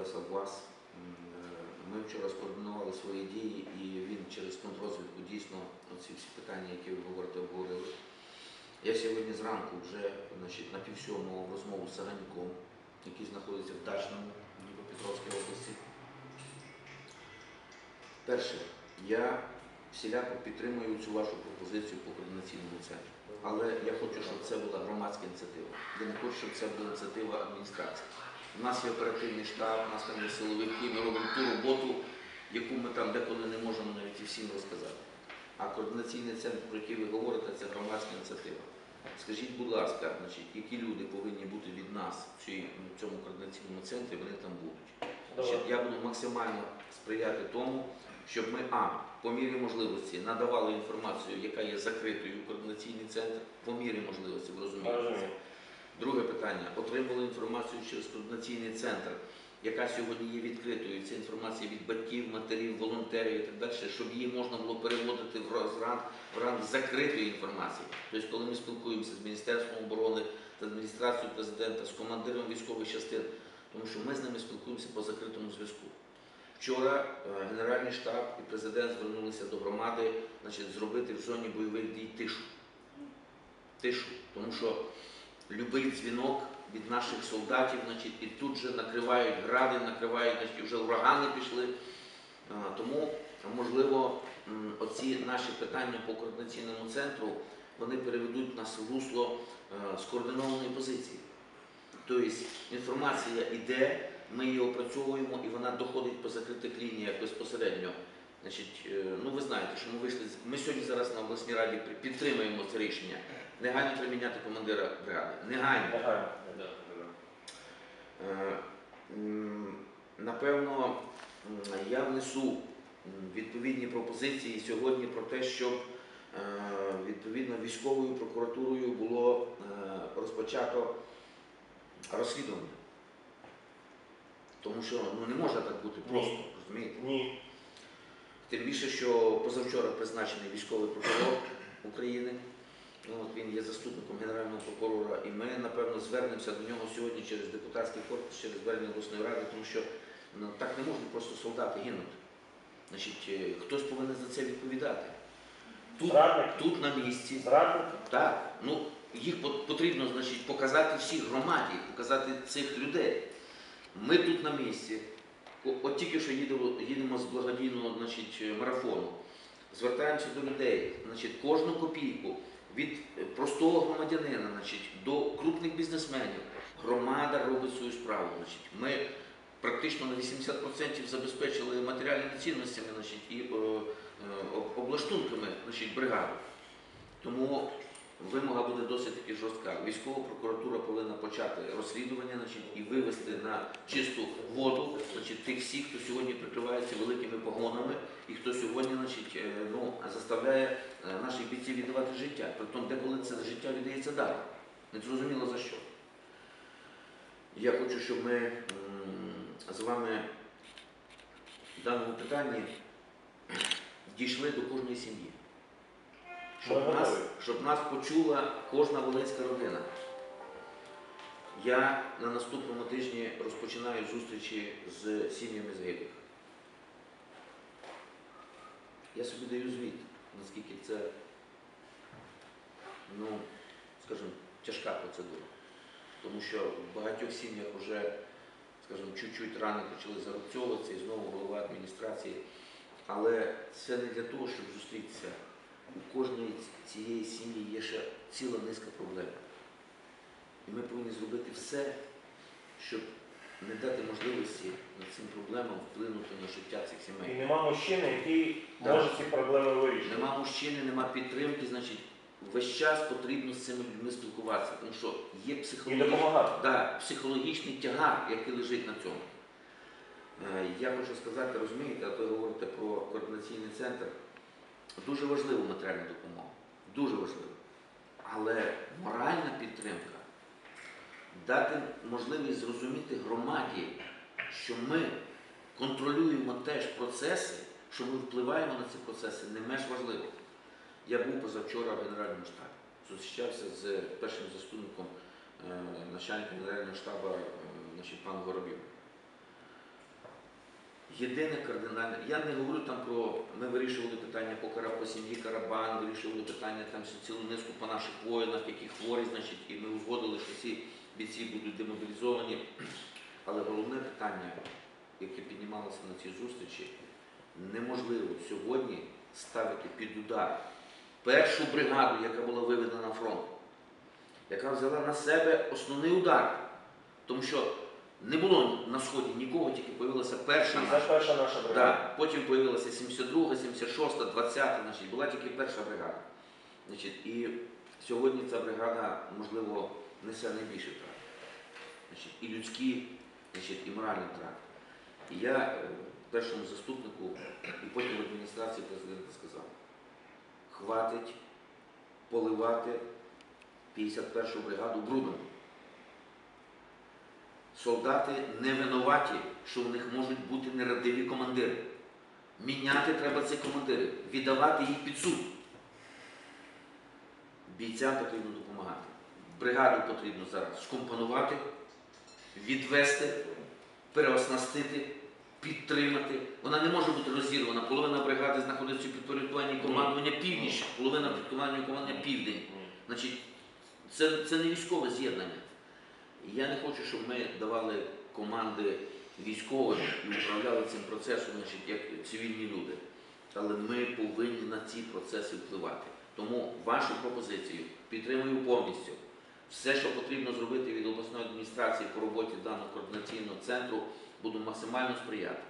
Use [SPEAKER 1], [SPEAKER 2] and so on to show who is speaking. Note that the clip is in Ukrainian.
[SPEAKER 1] Олеса Влас. Е, Ми вчора скоординували свої дії і він через контрозвідку дійсно ці всі питання, які ви говорите, обговорили. Я сьогодні зранку вже значить, на півсьомого розмову з Саганьком, який знаходиться в Дачному Дніпропетровській області. Перше, я всіляко підтримую цю вашу пропозицію по координаційному центру. Але я хочу, щоб це була громадська ініціатива. Я не хочу, щоб це була ініціатива адміністрації. У нас є оперативний штаб, у нас там є силовики, ми робимо ту роботу, яку ми там деколи не можемо навіть і всім розказати. А координаційний центр, про який ви говорите, це громадська ініціатива. Скажіть, будь ласка, значить, які люди повинні бути від нас в цьому координаційному центрі, вони там будуть. Значить, я буду максимально сприяти тому, щоб ми а по мірі можливості надавали інформацію, яка є закритою у координаційний центр, по мірі можливості, ви розумієте. це. Друге питання. Отримали інформацію через координаційний центр, яка сьогодні є відкритою. Це інформація від батьків, матерів, волонтерів і так далі, щоб її можна було переводити в розряд в ранг закритої інформації. Тобто, коли ми спілкуємося з Міністерством оборони, з адміністрацією президента, з командиром військових частин, тому що ми з ними спілкуємося по закритому зв'язку. Вчора е, Генеральний штаб і президент звернулися до громади значить, зробити в зоні бойових дій тишу. Тишу. Тому що любий дзвінок від наших солдатів, значить, і тут же накривають гради, накривають, значить, вже урагани пішли. Тому, можливо, оці наші питання по координаційному центру вони переведуть нас в русло е, скоординованої позиції. Тобто інформація йде, ми її опрацьовуємо і вона доходить по закритих лініях безпосередньо. Значить, е, ну ви знаєте, що ми вийшли. Ми сьогодні зараз на обласній раді підтримуємо це рішення. Негайно треба міняти командира бригади. Негайно.
[SPEAKER 2] Негайно.
[SPEAKER 1] Е, Напевно, я внесу відповідні пропозиції сьогодні про те, щоб е, відповідно військовою прокуратурою було е, розпочато розслідування. Тому що ну, не може так бути просто, розумієте?
[SPEAKER 2] Ні.
[SPEAKER 1] Тим більше, що позавчора призначений військовий прокурор України. Ну, от він є заступником генерального прокурора, і ми, напевно, звернемося до нього сьогодні через депутатський корпус, через звернення обласної ради, тому що ну, так не можуть просто солдати гинути. Значить, е, хтось повинен за це відповідати. Тут,
[SPEAKER 2] Зрадники.
[SPEAKER 1] тут на місці,
[SPEAKER 2] Зрадники.
[SPEAKER 1] так, ну, їх потрібно значить, показати всій громаді, показати цих людей. Ми тут на місці. От тільки що їдемо, їдемо з благодійного значить, марафону. Звертаємося до людей, значить, кожну копійку від е, простого громадянина значить, до крупних бізнесменів. Громада робить свою справу. Значить. Ми практично на 80% забезпечили матеріальними цінностями значить, і е, е, облаштунками значить, бригади. Тому вимога буде досить таки жорстка. Військова прокуратура повинна почати розслідування значить, і вивести на чисту воду значить, тих всіх, хто сьогодні прикривається великими погонами і хто сьогодні значить, е, ну, заставляє е, наших бійців віддавати життя. Притом деколи це життя віддається даром. Не зрозуміло за що. Я хочу, щоб ми з вами в даному питанні дійшли до кожної сім'ї. Щоб
[SPEAKER 2] Ми
[SPEAKER 1] нас,
[SPEAKER 2] готові.
[SPEAKER 1] щоб нас почула кожна волинська родина. Я на наступному тижні розпочинаю зустрічі з сім'ями загиблих. Я собі даю звіт, наскільки це, ну, скажімо, тяжка процедура. Тому що в багатьох сім'ях вже, скажімо, чуть-чуть рани почали зарубцьовуватися і знову голова адміністрації. Але це не для того, щоб зустрітися. У кожної цієї сім'ї є ще ціла низка проблем. І ми повинні зробити все, щоб не дати можливості над цим проблемам вплинути на життя цих сімей.
[SPEAKER 2] І нема мужчини, який
[SPEAKER 1] Так.
[SPEAKER 2] може ці проблеми вирішити.
[SPEAKER 1] Нема мужчини, нема підтримки, значить, весь час потрібно з цими людьми спілкуватися, тому що є
[SPEAKER 2] І
[SPEAKER 1] психологічний,
[SPEAKER 2] допомагати.
[SPEAKER 1] да, психологічний тягар, який лежить на цьому. Е, Я хочу сказати, розумієте, а ви говорите про координаційний центр. Дуже важлива матеріальна допомога. Дуже важлива. Але моральна підтримка дати можливість зрозуміти громаді, що ми контролюємо теж процеси, що ми впливаємо на ці процеси, не менш важливо. Я був позавчора в Генеральному штабі, зустрічався з першим заступником е, начальника Генерального штабу, е, значить, пан Воробйов. Єдине кардинальне, я не говорю там про, ми вирішували питання по, кара, по сім'ї Карабан, вирішували питання там цілу низку по наших воїнах, які хворі, значить, і ми узгодили, що ці бійці будуть демобілізовані. Але головне питання, яке піднімалося на цій зустрічі, неможливо сьогодні ставити під удар першу бригаду, яка була виведена на фронт, яка взяла на себе основний удар. Тому що не було на сході нікого, тільки появилася перша
[SPEAKER 2] Це перша наша бригада.
[SPEAKER 1] Да. Потім появилася 72, 76, 20, значить, була тільки перша бригада. Значить, і сьогодні ця бригада, можливо, несе найбільше втрат. Значить, і людські, значить, і моральні втрати. І я е, першому заступнику і потім в адміністрації президента сказав, хватить поливати 51-ту бригаду брудом. Солдати не винуваті, що в них можуть бути нерадиві командири. Міняти треба цих командирів, віддавати їх під суд. Бійцям потрібно допомагати. Бригаду потрібно зараз скомпонувати, відвести, переоснастити, підтримати. Вона не може бути розірвана. Половина бригади знаходиться у підпорядкуванні командування північ, половина підпорядкування командування південь. Значить, це, це не військове з'єднання. Я не хочу, щоб ми давали команди військовим і управляли цим процесом, значить, як цивільні люди. Але ми повинні на ці процеси впливати. Тому вашу пропозицію підтримую повністю. Все, що потрібно зробити від обласної адміністрації по роботі даного координаційного центру, буду максимально сприяти.